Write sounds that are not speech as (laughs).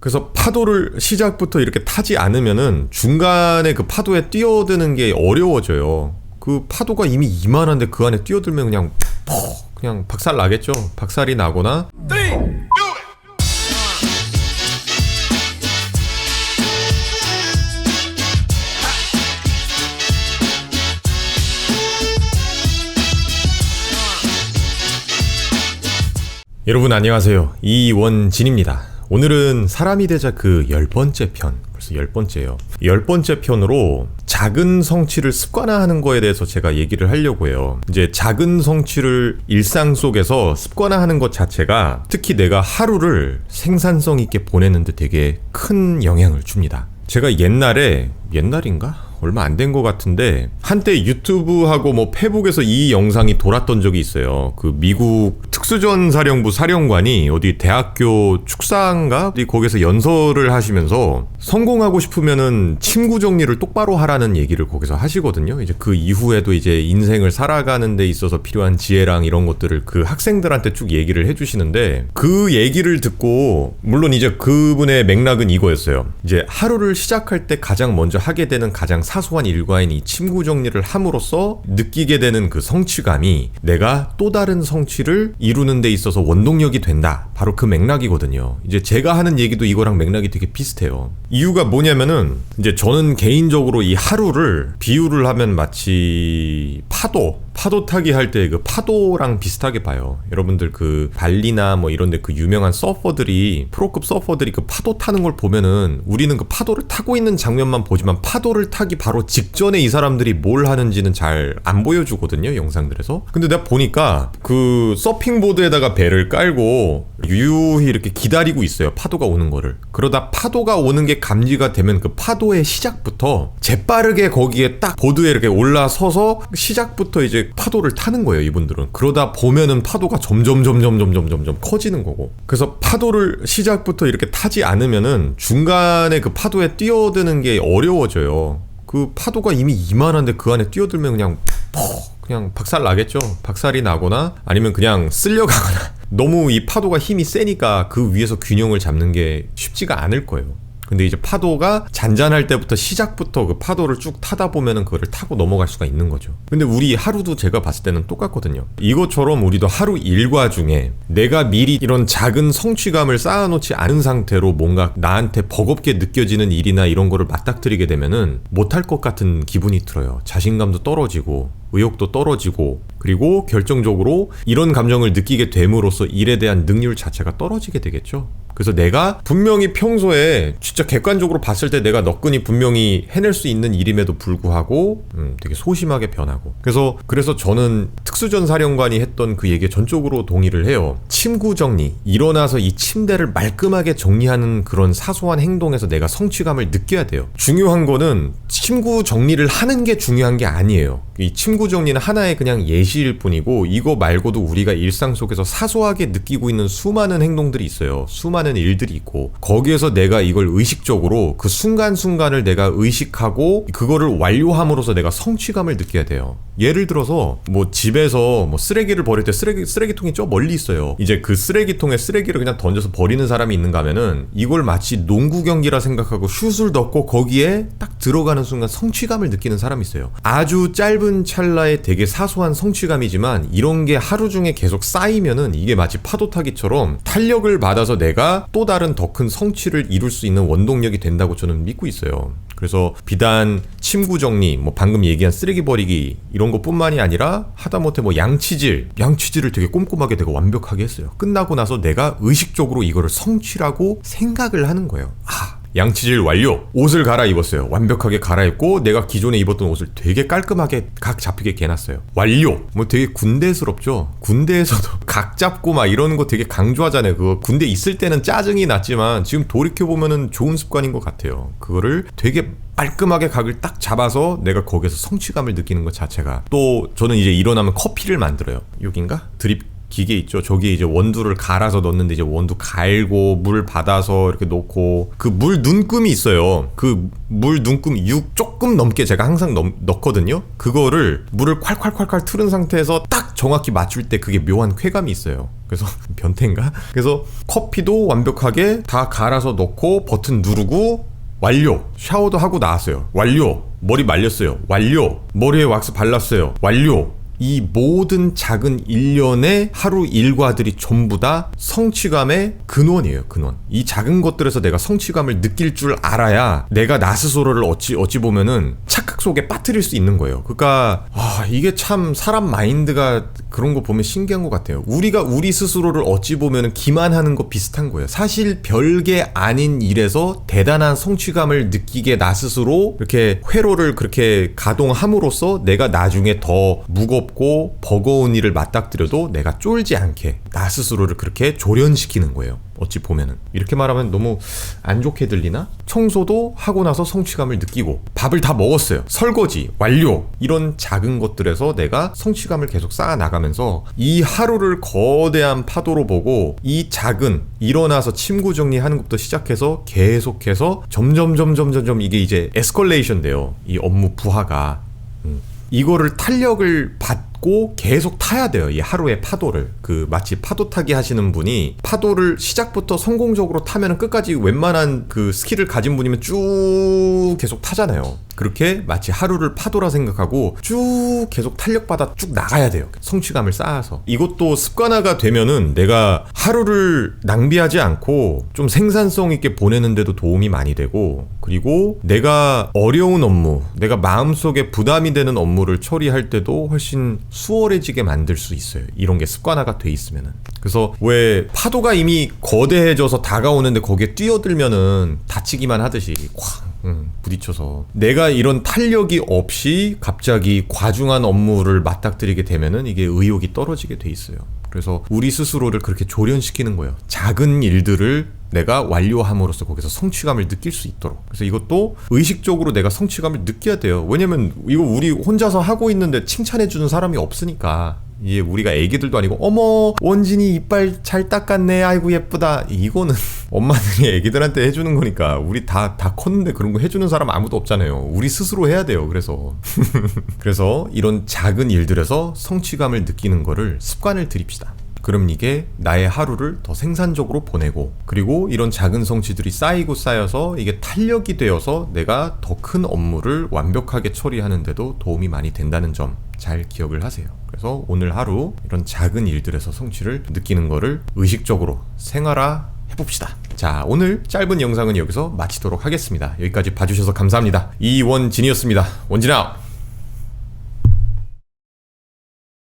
그래서 파도를 시작부터 이렇게 타지 않으면은 중간에 그 파도에 뛰어드는 게 어려워져요. 그 파도가 이미 이만한데 그 안에 뛰어들면 그냥 퍽 그냥 박살 나겠죠. 박살이 나거나 여러분 안녕하세요. 이원진입니다. 오늘은 사람이 되자 그 열 번째 편. 벌써 열 번째예요. 열 번째 편으로 작은 성취를 습관화하는 거에 대해서 제가 얘기를 하려고 해요. 이제 작은 성취를 일상 속에서 습관화하는 것 자체가 특히 내가 하루를 생산성 있게 보내는데 되게 큰 영향을 줍니다. 제가 옛날에 옛날인가? 얼마 안 된 것 같은데 한때 유튜브하고 뭐 페북에서 이 영상이 돌았던 적이 있어요. 그 미국 특수전 사령부 사령관이 어디 대학교 축사인가 어디 거기서 연설을 하시면서 성공하고 싶으면은 침구 정리를 똑바로 하라는 얘기를 거기서 하시거든요. 이제 그 이후에도 이제 인생을 살아가는 데 있어서 필요한 지혜랑 이런 것들을 그 학생들한테 쭉 얘기를 해주시는데 그 얘기를 듣고 물론 이제 그분의 맥락은 이거였어요. 이제 하루를 시작할 때 가장 먼저 하게 되는 가장 사소한 일과인 이 침구 정리를 함으로써 느끼게 되는 그 성취감이 내가 또 다른 성취를 이루 는 데 있어서 원동력이 된다. 바로 그 맥락이거든요. 이제 제가 하는 얘기도 이거랑 맥락이 되게 비슷해요. 이유가 뭐냐면은 이제 저는 개인적으로 이 하루를 비유를 하면 마치 파도 파도 타기 할 때 그 파도랑 비슷하게 봐요. 여러분들 그 발리나 뭐 이런데 그 유명한 서퍼들이 프로급 서퍼들이 그 파도 타는 걸 보면은 우리는 그 파도를 타고 있는 장면만 보지만 파도를 타기 바로 직전에 이 사람들이 뭘 하는지는 잘 안 보여주거든요 영상들에서. 근데 내가 보니까 그 서핑보드에다가 배를 깔고 유유히 이렇게 기다리고 있어요 파도가 오는 거를. 그러다 파도가 오는 게 감지가 되면 그 파도의 시작부터 재빠르게 거기에 딱 보드에 이렇게 올라서서 시작부터 이제 파도를 타는 거예요, 이분들은. 그러다 보면은 파도가 점점 점점 점점 점점 커지는 거고. 그래서 파도를 시작부터 이렇게 타지 않으면은 중간에 그 파도에 뛰어드는 게 어려워져요. 그 파도가 이미 이만한데 그 안에 뛰어들면 그냥 퍽 그냥 박살 나겠죠. 박살이 나거나 아니면 그냥 쓸려가거나 (laughs) 너무 이 파도가 힘이 세니까 그 위에서 균형을 잡는 게 쉽지가 않을 거예요. 근데 이제 파도가 잔잔할 때부터 시작부터 그 파도를 쭉 타다 보면은 그거를 타고 넘어갈 수가 있는 거죠. 근데 우리 하루도 제가 봤을 때는 똑같거든요. 이것처럼 우리도 하루 일과 중에 내가 미리 이런 작은 성취감을 쌓아놓지 않은 상태로 뭔가 나한테 버겁게 느껴지는 일이나 이런 거를 맞닥뜨리게 되면은 못할 것 같은 기분이 들어요. 자신감도 떨어지고 의욕도 떨어지고 그리고 결정적으로 이런 감정을 느끼게 됨으로써 일에 대한 능률 자체가 떨어지게 되겠죠. 그래서 내가 분명히 평소에 진짜 객관적으로 봤을 때 내가 너끈히 분명히 해낼 수 있는 일임에도 불구하고 음, 되게 소심하게 변하고 그래서 그래서 저는 특수전 사령관이 했던 그 얘기에 전적으로 동의를 해요. 침구 정리 일어나서 이 침대를 말끔하게 정리하는 그런 사소한 행동에서 내가 성취감을 느껴야 돼요. 중요한 거는 침구 정리를 하는 게 중요한 게 아니에요. 이 침구 정리는 하나의 그냥 예시일 뿐이고 이거 말고도 우리가 일상 속에서 사소하게 느끼고 있는 수많은 행동들이 있어요. 수많은 일들이 있고 거기에서 내가 이걸 의식적으로 그 순간순간을 내가 의식하고 그거를 완료함으로써 내가 성취감을 느껴야 돼요. 예를 들어서 뭐 집에서 뭐 쓰레기를 버릴 때 쓰레기 쓰레기통이 저 멀리 있어요. 이제 그 쓰레기통에 쓰레기를 그냥 던져서 버리는 사람이 있는가 하면은 이걸 마치 농구 경기라 생각하고 슛을 넣고 거기에 딱 들어가는 순간 성취감을 느끼는 사람이 있어요. 아주 짧은 찰나에 되게 사소한 성취감이지만 이런 게 하루 중에 계속 쌓이면은 이게 마치 파도 타기처럼 탄력을 받아서 내가 또 다른 더 큰 성취를 이룰 수 있는 원동력이 된다고 저는 믿고 있어요. 그래서 비단 침구 정리, 뭐 방금 얘기한 쓰레기 버리기 이런 것뿐만이 아니라 하다못해 뭐 양치질, 양치질을 되게 꼼꼼하게 되게 완벽하게 했어요. 끝나고 나서 내가 의식적으로 이거를 성취라고 생각을 하는 거예요. 아, 양치질 완료. 옷을 갈아입었어요. 완벽하게 갈아입고 내가 기존에 입었던 옷을 되게 깔끔하게 각 잡히게 개놨어요. 완료. 뭐 되게 군대스럽죠. 군대에서도 (laughs) 각 잡고 막 이러는 거 되게 강조하잖아요. 그거 군대 있을 때는 짜증이 났지만 지금 돌이켜 보면은 좋은 습관인 것 같아요. 그거를 되게 깔끔하게 각을 딱 잡아서 내가 거기서 성취감을 느끼는 것 자체가 또 저는 이제 일어나면 커피를 만들어요. 여긴가? 드립 기계 있죠. 저기에 이제 원두를 갈아서 넣는데 이제 원두 갈고 물 받아서 이렇게 놓고 그 물 눈금이 있어요. 그 물 눈금 6 조금 넘게 제가 항상 넣, 넣거든요. 그거를 물을 콸콸콸콸 틀은 상태에서 딱 정확히 맞출 때 그게 묘한 쾌감이 있어요. 그래서 (laughs) 변태인가? 그래서 커피도 완벽하게 다 갈아서 넣고 버튼 누르고 완료. 샤워도 하고 나왔어요. 완료. 머리 말렸어요. 완료. 머리에 왁스 발랐어요. 완료. 이 모든 작은 일련의 하루 일과들이 전부 다 성취감의 근원이에요, 근원. 이 작은 것들에서 내가 성취감을 느낄 줄 알아야 내가 나 스스로를 어찌, 어찌 보면은 착각 속에 빠뜨릴 수 있는 거예요. 그러니까, 아, 이게 참 사람 마인드가 그런 거 보면 신기한 것 같아요. 우리가 우리 스스로를 어찌 보면은 기만하는 거 비슷한 거예요. 사실 별게 아닌 일에서 대단한 성취감을 느끼게 나 스스로 이렇게 회로를 그렇게 가동함으로써 내가 나중에 더 무겁고 버거운 일을 맞닥뜨려도 내가 쫄지 않게 나 스스로를 그렇게 조련시키는 거예요. 어찌 보면은 이렇게 말하면 너무 안 좋게 들리나? 청소도 하고 나서 성취감을 느끼고 밥을 다 먹었어요. 설거지 완료. 이런 작은 것들에서 내가 성취감을 계속 쌓아 나가면서 이 하루를 거대한 파도로 보고 이 작은 일어나서 침구 정리하는 것부터 시작해서 계속해서 점점 점점 점점 이게 이제 에스컬레이션 돼요. 이 업무 부하가 음. 이거를 탄력을 받 고 계속 타야 돼요. 이 하루의 파도를. 그 마치 파도 타기 하시는 분이 파도를 시작부터 성공적으로 타면 끝까지 웬만한 그 스킬을 가진 분이면 쭉 계속 타잖아요. 그렇게 마치 하루를 파도라 생각하고 쭉 계속 탄력받아 쭉 나가야 돼요. 성취감을 쌓아서. 이것도 습관화가 되면은 내가 하루를 낭비하지 않고 좀 생산성 있게 보내는데도 도움이 많이 되고 그리고 내가 어려운 업무, 내가 마음속에 부담이 되는 업무를 처리할 때도 훨씬 수월해지게 만들 수 있어요. 이런 게 습관화가 돼 있으면은. 그래서 왜 파도가 이미 거대해져서 다가오는데 거기에 뛰어들면은 다치기만 하듯이 쾅 음, 부딪혀서 내가 이런 탄력이 없이 갑자기 과중한 업무를 맞닥뜨리게 되면은 이게 의욕이 떨어지게 돼 있어요. 그래서 우리 스스로를 그렇게 조련시키는 거예요. 작은 일들을 내가 완료함으로써 거기서 성취감을 느낄 수 있도록. 그래서 이것도 의식적으로 내가 성취감을 느껴야 돼요. 왜냐면 이거 우리 혼자서 하고 있는데 칭찬해 주는 사람이 없으니까. 이게 우리가 애기들도 아니고 어머 원진이 이빨 잘 닦았네 아이고 예쁘다. 이거는 (laughs) 엄마들이 애기들한테 해주는 거니까 우리 다 다 컸는데 그런 거 해주는 사람 아무도 없잖아요. 우리 스스로 해야 돼요 그래서. (laughs) 그래서 이런 작은 일들에서 성취감을 느끼는 거를 습관을 들입시다. 그럼 이게 나의 하루를 더 생산적으로 보내고 그리고 이런 작은 성취들이 쌓이고 쌓여서 이게 탄력이 되어서 내가 더 큰 업무를 완벽하게 처리하는데도 도움이 많이 된다는 점 잘 기억을 하세요. 그래서 오늘 하루 이런 작은 일들에서 성취를 느끼는 거를 의식적으로 생활화 해봅시다. 자, 오늘 짧은 영상은 여기서 마치도록 하겠습니다. 여기까지 봐주셔서 감사합니다. 이원진이었습니다. 원진아!